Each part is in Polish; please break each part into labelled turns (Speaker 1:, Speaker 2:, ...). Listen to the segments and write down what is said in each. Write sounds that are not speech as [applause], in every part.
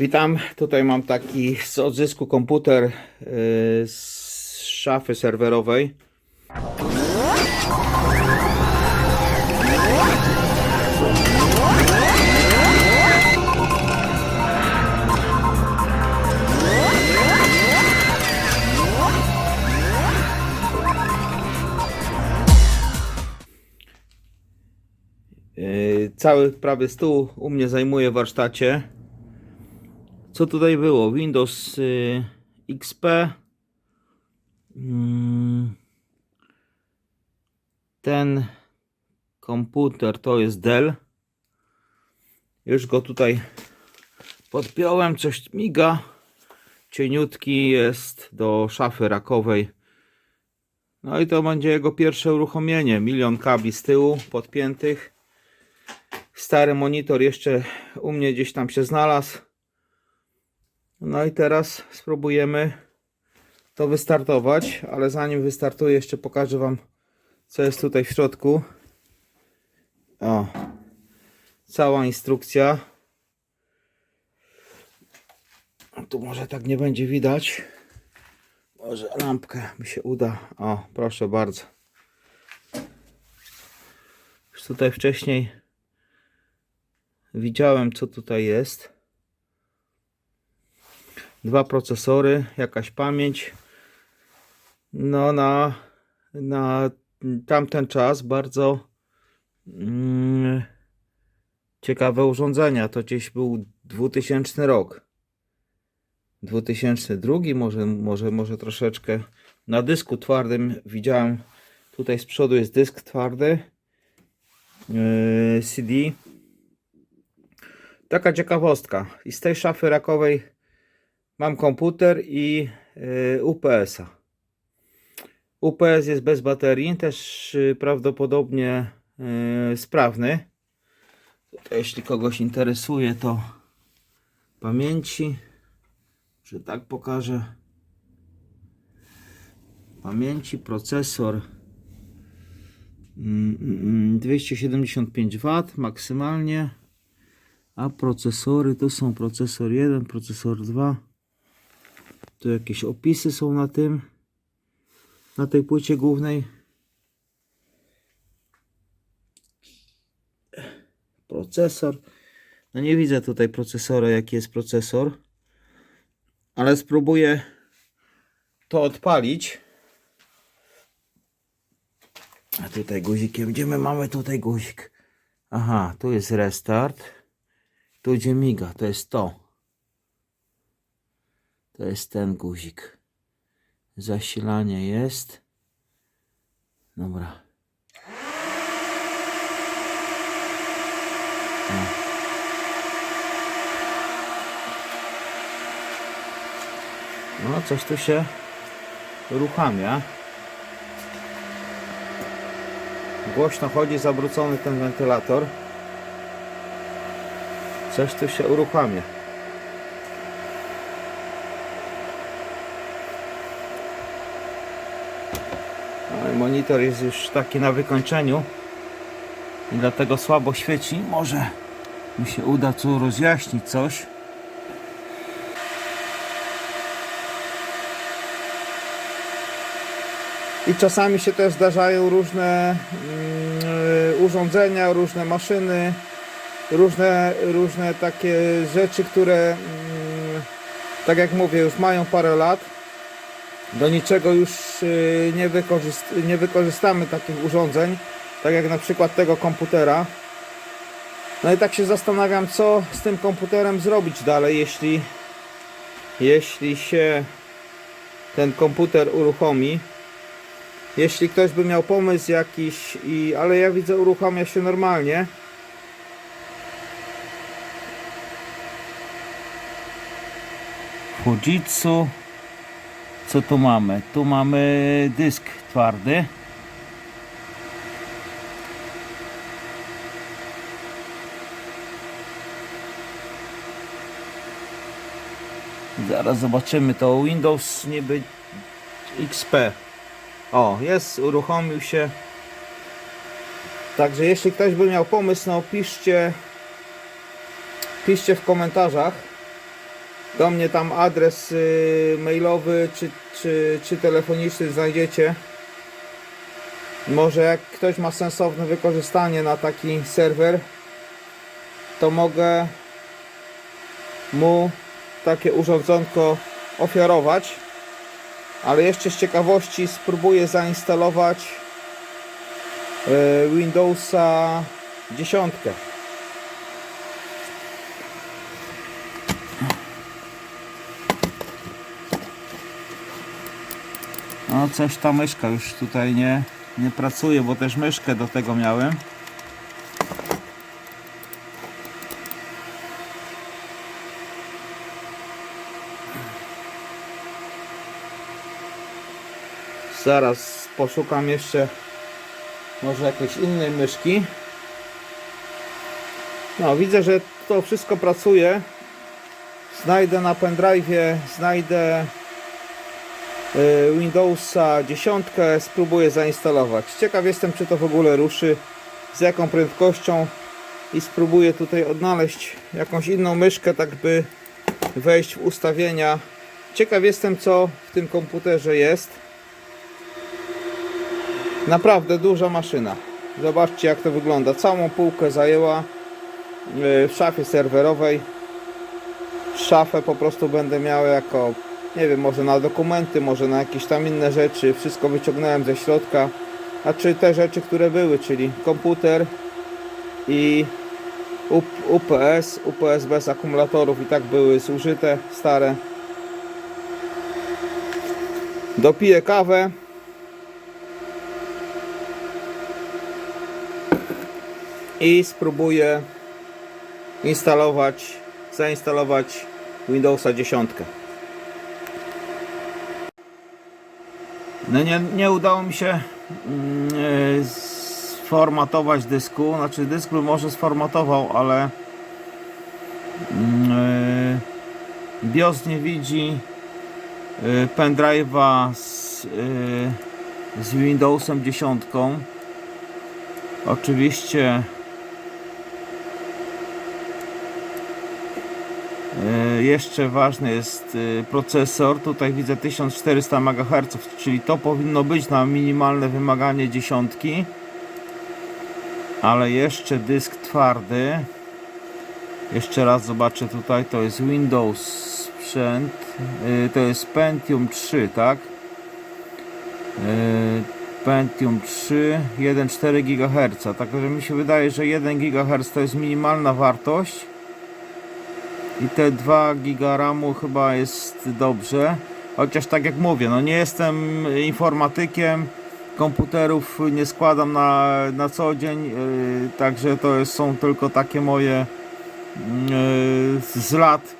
Speaker 1: Witam, tutaj mam taki z odzysku komputer yy, z szafy serwerowej. Yy, Cały prawie stół u mnie zajmuje w warsztacie. Co tutaj było? Windows y, XP. Mm. Ten komputer to jest Dell. Już go tutaj podpiąłem, coś miga. Cieniutki jest do szafy rakowej. No i to będzie jego pierwsze uruchomienie. Milion kabli z tyłu podpiętych. Stary monitor jeszcze u mnie gdzieś tam się znalazł. No i teraz spróbujemy to wystartować, ale zanim wystartuję jeszcze pokażę Wam co jest tutaj w środku. O, cała instrukcja. Tu może tak nie będzie widać. Może lampkę mi się uda. O, proszę bardzo. Już tutaj wcześniej widziałem co tutaj jest dwa procesory, jakaś pamięć. No na, na tamten czas bardzo mm, ciekawe urządzenia. To gdzieś był 2000 rok. 2002 może, może, może troszeczkę. Na dysku twardym widziałem, tutaj z przodu jest dysk twardy. Yy, CD. Taka ciekawostka. I z tej szafy rakowej Mam komputer i y, UPS-a. UPS jest bez baterii, też y, prawdopodobnie y, sprawny. Jeśli kogoś interesuje, to pamięci, że tak pokażę. Pamięci, procesor mm, mm, 275 W maksymalnie, a procesory to są procesor 1, procesor 2. Tu jakieś opisy są na tym, na tej płycie głównej. Procesor. No nie widzę tutaj procesora, jaki jest procesor. Ale spróbuję to odpalić. A tutaj guzikiem, gdzie my mamy tutaj guzik? Aha, tu jest restart. Tu gdzie miga, to jest to. To jest ten guzik. Zasilanie jest. Dobra. No, coś tu się uruchamia. Głośno chodzi, zawrócony ten wentylator. Coś tu się uruchamia. Monitor jest już taki na wykończeniu i dlatego słabo świeci. Może mi się uda tu rozjaśnić coś. I czasami się też zdarzają różne mm, urządzenia, różne maszyny, różne, różne takie rzeczy, które mm, tak jak mówię, już mają parę lat do niczego już y, nie, wykorzyst- nie wykorzystamy takich urządzeń, tak jak na przykład tego komputera. No i tak się zastanawiam, co z tym komputerem zrobić dalej, jeśli, jeśli się ten komputer uruchomi. Jeśli ktoś by miał pomysł jakiś, i, ale ja widzę uruchamia się normalnie. Fujitsu co tu mamy? Tu mamy dysk twardy. Zaraz zobaczymy to Windows niby XP. O, jest, uruchomił się. Także jeśli ktoś by miał pomysł, no piszcie piszcie w komentarzach do mnie tam adres y, mailowy czy, czy, czy telefoniczny znajdziecie. Może jak ktoś ma sensowne wykorzystanie na taki serwer, to mogę mu takie urządzonko ofiarować. Ale jeszcze z ciekawości spróbuję zainstalować y, Windowsa 10. No coś ta myszka już tutaj nie, nie pracuje, bo też myszkę do tego miałem. Zaraz poszukam jeszcze może jakiejś innej myszki. No widzę, że to wszystko pracuje. Znajdę na pendrive'ie, znajdę Windowsa 10, spróbuję zainstalować. Ciekaw jestem, czy to w ogóle ruszy, z jaką prędkością i spróbuję tutaj odnaleźć jakąś inną myszkę, tak by wejść w ustawienia. Ciekaw jestem, co w tym komputerze jest. Naprawdę duża maszyna. Zobaczcie, jak to wygląda. Całą półkę zajęła y, w szafie serwerowej. Szafę po prostu będę miał jako nie wiem, może na dokumenty, może na jakieś tam inne rzeczy. Wszystko wyciągnąłem ze środka. A czy te rzeczy, które były, czyli komputer i UP- UPS, UPS bez akumulatorów i tak były zużyte, stare. Dopiję kawę. I spróbuję instalować, zainstalować Windowsa 10. No nie, nie udało mi się mm, e, sformatować dysku. Znaczy dysk może sformatował, ale mm, e, BIOS nie widzi e, pendrive'a z, z Windowsem 10. Oczywiście Jeszcze ważny jest e, procesor. Tutaj widzę 1400 MHz, czyli to powinno być na minimalne wymaganie dziesiątki. Ale jeszcze dysk twardy. Jeszcze raz zobaczę tutaj, to jest Windows sprzęt. E, To jest Pentium 3, tak? E, Pentium 3, 1,4 GHz. Także mi się wydaje, że 1 GHz to jest minimalna wartość. I te 2 giga RAMu chyba jest dobrze. Chociaż tak jak mówię, no nie jestem informatykiem, komputerów nie składam na, na co dzień, yy, także to jest, są tylko takie moje yy, z lat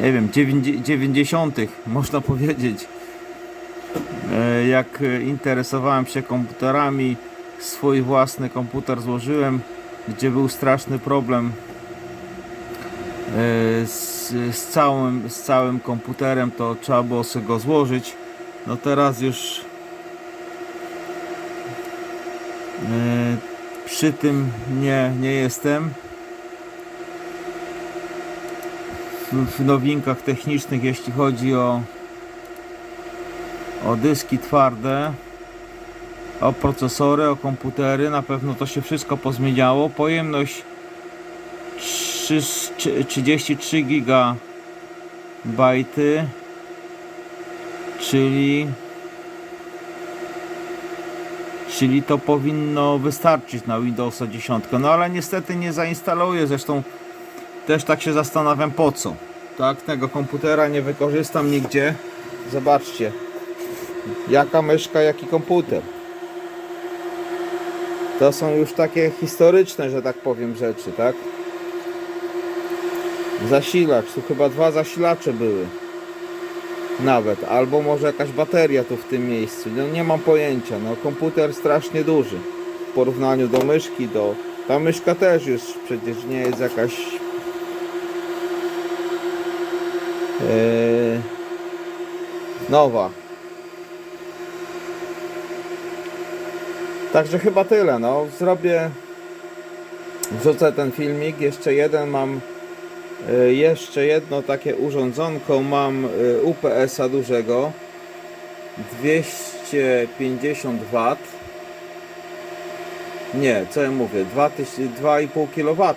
Speaker 1: nie wiem, dziewięć- 90. można [laughs] powiedzieć. Yy, jak interesowałem się komputerami, swój własny komputer złożyłem, gdzie był straszny problem z, z, całym, z całym komputerem to trzeba było sobie go złożyć. No teraz już e, przy tym nie, nie jestem. W, w nowinkach technicznych jeśli chodzi o o dyski twarde o procesory, o komputery na pewno to się wszystko pozmieniało. Pojemność 3, 33 giga bajty czyli czyli to powinno wystarczyć na Windowsa 10 no ale niestety nie zainstaluję zresztą też tak się zastanawiam po co? Tak tego komputera nie wykorzystam nigdzie. Zobaczcie jaka myszka jaki komputer. To są już takie historyczne że tak powiem rzeczy tak zasilacz, tu chyba dwa zasilacze były. Nawet, albo może jakaś bateria tu w tym miejscu, no nie mam pojęcia, no komputer strasznie duży. W porównaniu do myszki, do ta myszka też już przecież nie jest jakaś yy, nowa. Także chyba tyle, no. Zrobię wrzucę ten filmik, jeszcze jeden mam Jeszcze jedno takie urządzonko mam e, UPS-a dużego. 250 W Nie, co ja mówię? 2000 2,5 kW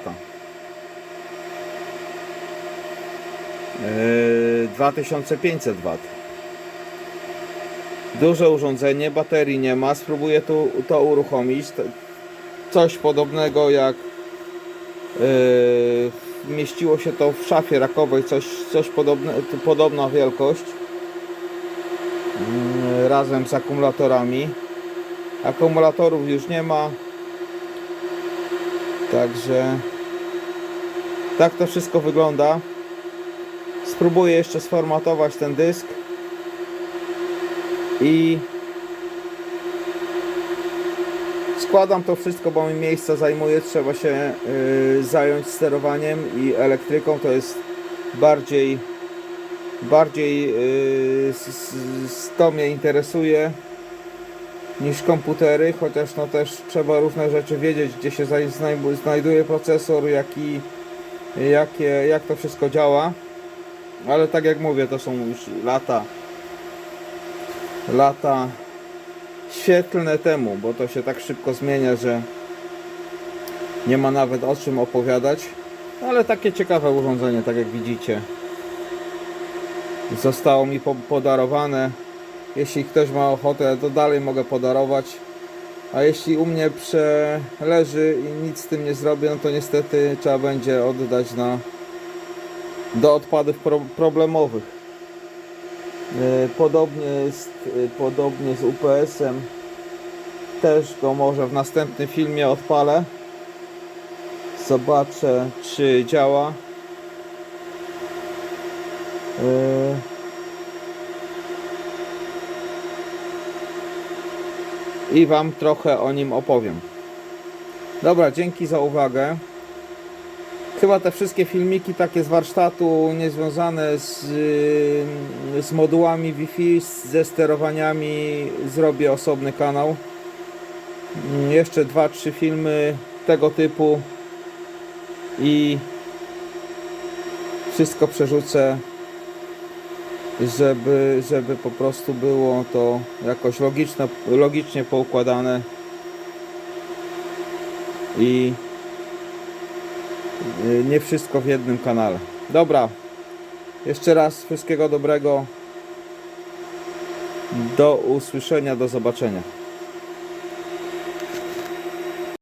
Speaker 1: Yy, 2500 W Duże urządzenie, baterii nie ma. Spróbuję tu to uruchomić. Coś podobnego jak yy, mieściło się to w szafie rakowej, coś, coś podobne, podobna wielkość. Yy, razem z akumulatorami. Akumulatorów już nie ma. Także tak to wszystko wygląda. Spróbuję jeszcze sformatować ten dysk i składam to wszystko, bo mi miejsca zajmuje, trzeba się y, zająć sterowaniem i elektryką, to jest bardziej bardziej y, s, to mnie interesuje niż komputery, chociaż no też trzeba różne rzeczy wiedzieć, gdzie się znajduje procesor, jaki, jakie, jak to wszystko działa. Ale tak jak mówię, to są już lata lata świetlne temu, bo to się tak szybko zmienia, że nie ma nawet o czym opowiadać. Ale takie ciekawe urządzenie, tak jak widzicie. Zostało mi po- podarowane. Jeśli ktoś ma ochotę, to dalej mogę podarować. A jeśli u mnie przeleży i nic z tym nie zrobię, no to niestety trzeba będzie oddać na do odpadów pro, problemowych. E, Podobnie jest e, podobnie z UPS-em. Też go może w następnym filmie odpalę. Zobaczę czy działa. E, I Wam trochę o nim opowiem. Dobra, dzięki za uwagę. Chyba te wszystkie filmiki takie z warsztatu niezwiązane z, y, z modułami Wi-Fi, ze sterowaniami zrobię osobny kanał. Mm, Jeszcze dwa, trzy filmy tego typu i wszystko przerzucę, żeby, żeby po prostu było to jakoś logiczne, logicznie poukładane i nie wszystko w jednym kanale. Dobra. Jeszcze raz wszystkiego dobrego. Do usłyszenia, do zobaczenia.